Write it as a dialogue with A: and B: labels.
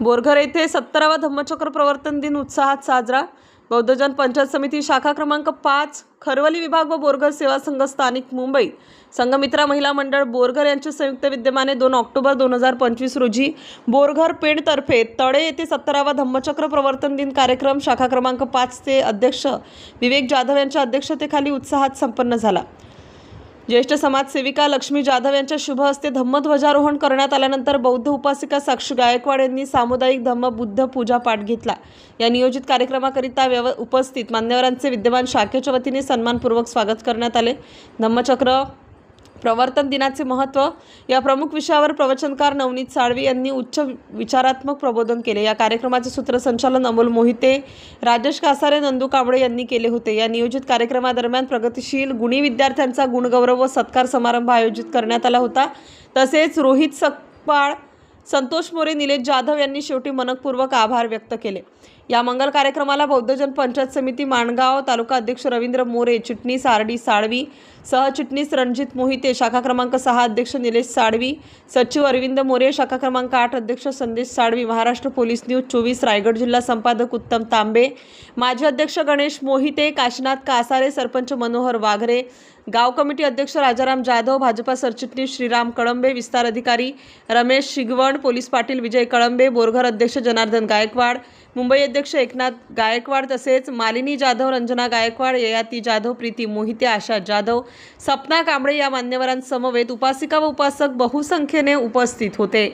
A: बोरघर येथे सत्तरावा धम्मचक्र प्रवर्तन दिन उत्साहात साजरा. बौद्धजन पंचायत समिती शाखा क्रमांक पाच खरवली विभाग व बोरघर सेवा संघ स्थानिक मुंबई. संघमित्रा महिला मंडळ बोरघर यांच्या संयुक्त विद्यमाने दोन ऑक्टोबर दोन हजार पंचवीस रोजी बोरघर पेणतर्फे तळे येथे सत्तरावा धम्मचक्र प्रवर्तन दिन कार्यक्रम शाखा क्रमांक पाचचे अध्यक्ष विवेक जाधव यांच्या अध्यक्षतेखाली उत्साहात संपन्न झाला. ज्येष्ठ समाजसेविका लक्ष्मी जाधव यांच्या शुभ हस्ते धम्मध्वजारोहण करण्यात आल्यानंतर बौद्ध उपासिका साक्षी गायकवाड यांनी सामुदायिक धम्म बुद्ध पूजा पाठ घेतला. या नियोजित कार्यक्रमाकरिता व्यव उपस्थित मान्यवरांचे विद्यमान शाखेच्या वतीने सन्मानपूर्वक स्वागत करण्यात आले. धम्मचक्र प्रवर्तन दिनाचे महत्त्व. या प्रमुख विषयावर प्रवचनकार नवनीत साळवी यांनी उच्च विचारात्मक प्रबोधन केले. या कार्यक्रमाचे सूत्रसंचालन अमोल मोहिते राजेश कासारे नंदू कांबळे यांनी केले होते. या नियोजित कार्यक्रमादरम्यान प्रगतिशील गुणी विद्यार्थ्यांचा गुणगौरव व सत्कार समारंभ आयोजित करण्यात आला होता. तसेच रोहित सकपाळ संतोष मोरे निलेश जाधव यांनी शेवटी मनपूर्वक आभार व्यक्त केले. या मंगल कार्यक्रमाला बौद्धजन पंचायत समिती माणगाव तालुका अध्यक्ष रवींद्र मोरे चिटणीस आर डी साळवी सहचिटणीस रणजित मोहिते शाखा क्रमांक सहा अध्यक्ष निलेश साळवी सचिव अरविंद मोरे शाखा क्रमांक आठ अध्यक्ष संदेश साळवी महाराष्ट्र पोलीस न्यूज चोवीस रायगड जिल्हा संपादक उत्तम तांबे माजी अध्यक्ष गणेश मोहिते काशीनाथ कासारे सरपंच मनोहर वाघरे गाव कमिटी अध्यक्ष राजाराम जाधव भाजपा सरचिटणीस श्रीराम कळंबे विस्तार अधिकारी रमेश शिगवण पोलीस पाटील विजय कळंबे बोरघर अध्यक्ष जनार्दन गायकवाड मुंबई अध्यक्ष एकनाथ गायकवाड तसेच मालिनी जाधव रंजना गायकवाड ययाती जाधव प्रीती मोहिते आशा जाधव सपना कांबळे या मान्यवरांसमवेत उपासिका व उपासक बहुसंख्येने उपस्थित होते.